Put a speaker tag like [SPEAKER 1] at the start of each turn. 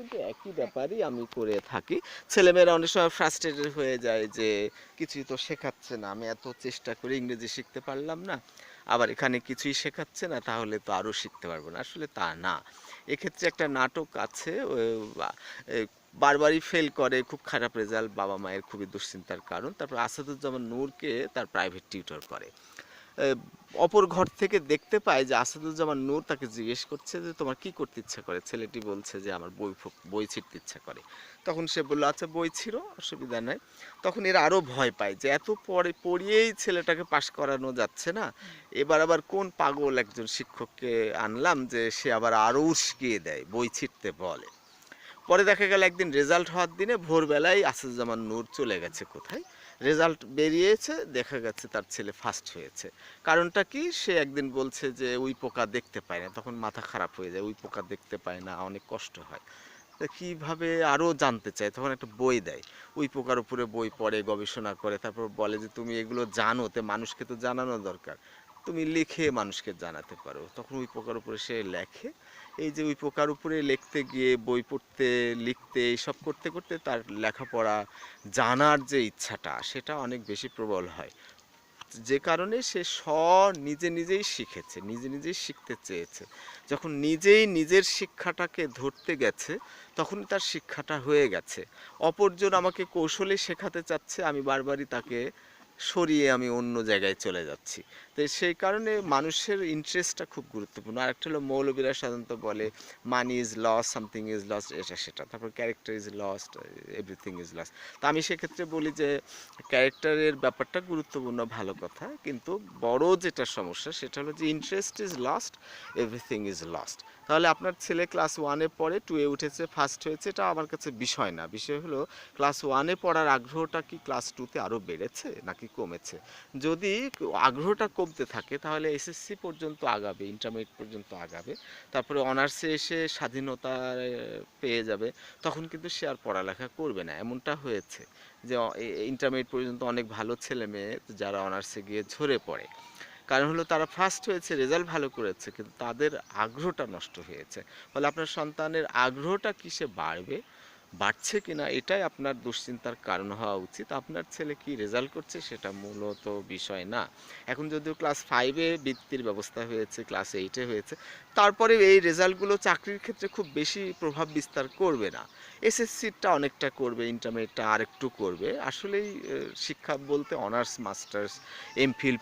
[SPEAKER 1] কিন্তু একই ব্যাপারই আমি করে থাকি। ছেলেমেয়েরা অনেক সময় ফ্রাস্ট্রেটেড হয়ে যায় যে, কিছুই তো শেখাচ্ছে না। আমি এত চেষ্টা করে ইংরেজি শিখতে পারলাম না, আবার এখানে কিছুই শেখাচ্ছে না, তাহলে তো আরও শিখতে পারব না। আসলে তা না। এক্ষেত্রে একটা নাটক আছে বারবারই ফেল করে, খুব খারাপ রেজাল্ট বাবা মায়ের খুবই দুশ্চিন্তার কারণ। তারপর আসাদুজ্জামান নূরকে তার প্রাইভেট টিউটর করে। অপর ঘর থেকে দেখতে পায় যে আসাদুজ্জামান নূর তাকে জিজ্ঞেস করছে যে, তোমার কি করতে ইচ্ছা করে? ছেলেটি বলছে যে, আমার বই বই ছিঁড়তে ইচ্ছা করে। তখন সে বলল আচ্ছা বই ছিল অসুবিধা নাই। তখন এরা আরও ভয় পায় যে, এত পরে পড়িয়েই ছেলেটাকে পাশ করানো যাচ্ছে না? এবার আবার কোন পাগল একজন শিক্ষককে আনলাম যে, সে আবার আরও উস্কিয়ে দেয়, বই ছিঁড়তে বলে। পরে দেখা গেল একদিন রেজাল্ট হওয়ার দিনে ভোরবেলায় আসাদুজ্জামান নূর চলে গেছে কোথায়? রেজাল্ট বেরিয়েছে, দেখা গেছে তার ছেলে ফার্স্ট হয়েছে। কারণটা কি? সে একদিন বলছে যে, ওই পোকা দেখতে পায় না। তখন মাথা খারাপ হয়ে যায়, ওই পোকা দেখতে পায় না, অনেক কষ্ট হয়। কীভাবে আরও জানতে চায়? তখন একটা বই দেয়। ওই পোকার উপরে বই পড়ে, গবেষণা করে। তারপর বলে যে, তুমি এগুলো জানো। তে মানুষকে তো জানানো দরকার। তুমি লিখে মানুষকে জানাতে পারো। তখন ওই পোকার উপরে সে লেখে। এই যে ওই পোকার উপরে লিখতে গিয়ে, বই পড়তে, লিখতে, এইসব করতে করতে তার লেখাপড়া জানার যে ইচ্ছাটা, সেটা অনেক বেশি প্রবল হয়। যে কারণে সে স্ব নিজে নিজেই শিখেছে, নিজে নিজেই শিখতে চেয়েছে। যখন নিজেই নিজের শিক্ষাটাকে ধরতে গেছে তখন তার শিক্ষাটা হয়ে গেছে। অপরজন আমাকে কৌশলে শেখাতে চাচ্ছে, আমি বারবারই তাকে সরিয়ে আমি অন্য জায়গায় চলে যাচ্ছি। তো সেই কারণে মানুষের ইন্টারেস্টটা খুব গুরুত্বপূর্ণ। আর একটা হলো মৌলবীরা সাধারণত বলে money is loss something is loss এটা সেটা। তারপর character is lost everything is loss তা আমি সেক্ষেত্রে বলি যে ক্যারেক্টারের ব্যাপারটা গুরুত্বপূর্ণ, ভালো কথা। কিন্তু বড় যেটা সমস্যা, সেটা হলো যে interest is lost everything is lost তাহলে আপনার ছেলে ক্লাস ওয়ানে পড়ে টুয়ে উঠেছে ফার্স্ট হয়েছে, এটা আমার কাছে বিষয় না। বিষয় হলো ক্লাস ওয়ানে পড়ার আগ্রহটা কি ক্লাস টুতে আরও বেড়েছে? নাকি কমেছে। যদি আগ্রহটা কমতে থাকে, তাহলে এসএসসি পর্যন্ত আগাবে ইন্টারমিডিয়েট পর্যন্ত আগাবে। তারপরে অনার্সে এসে স্বাধীনতা পেয়ে যাবে। তখন কিন্তু সে আর পড়ালেখা করবে না। এমনটা হয়েছে যে ইন্টারমিডিয়েট পর্যন্ত অনেক ভালো ছেলে মেয়ে যারা অনার্সে গিয়ে ঝরে পড়ে। কারণ হলো তারা ফার্স্ট হয়েছে রেজাল্ট ভালো করেছে, কিন্তু তাদের আগ্রহটা নষ্ট হয়েছে। ফলে আপনার সন্তানের আগ্রহটা কিসে বাড়বে? বাড়ছে কিনা এটাই আপনার দুশ্চিন্তার কারণ হওয়া উচিত। আপনার ছেলে কি রেজাল্ট করছে সেটা মূলত বিষয় না। এখন যদিও ক্লাস ফাইভে বৃত্তির ব্যবস্থা হয়েছে ক্লাস এইটে হয়েছে, তারপরে এই রেজাল্টগুলো চাকরির ক্ষেত্রে খুব বেশি প্রভাব বিস্তার করবে না। এসএসসিটা অনেকটা করবে ইন্টারমিডিয়েটটা আরেকটু করবে। আসলেই শিক্ষা বলতে অনার্স মাস্টার্স এমফিল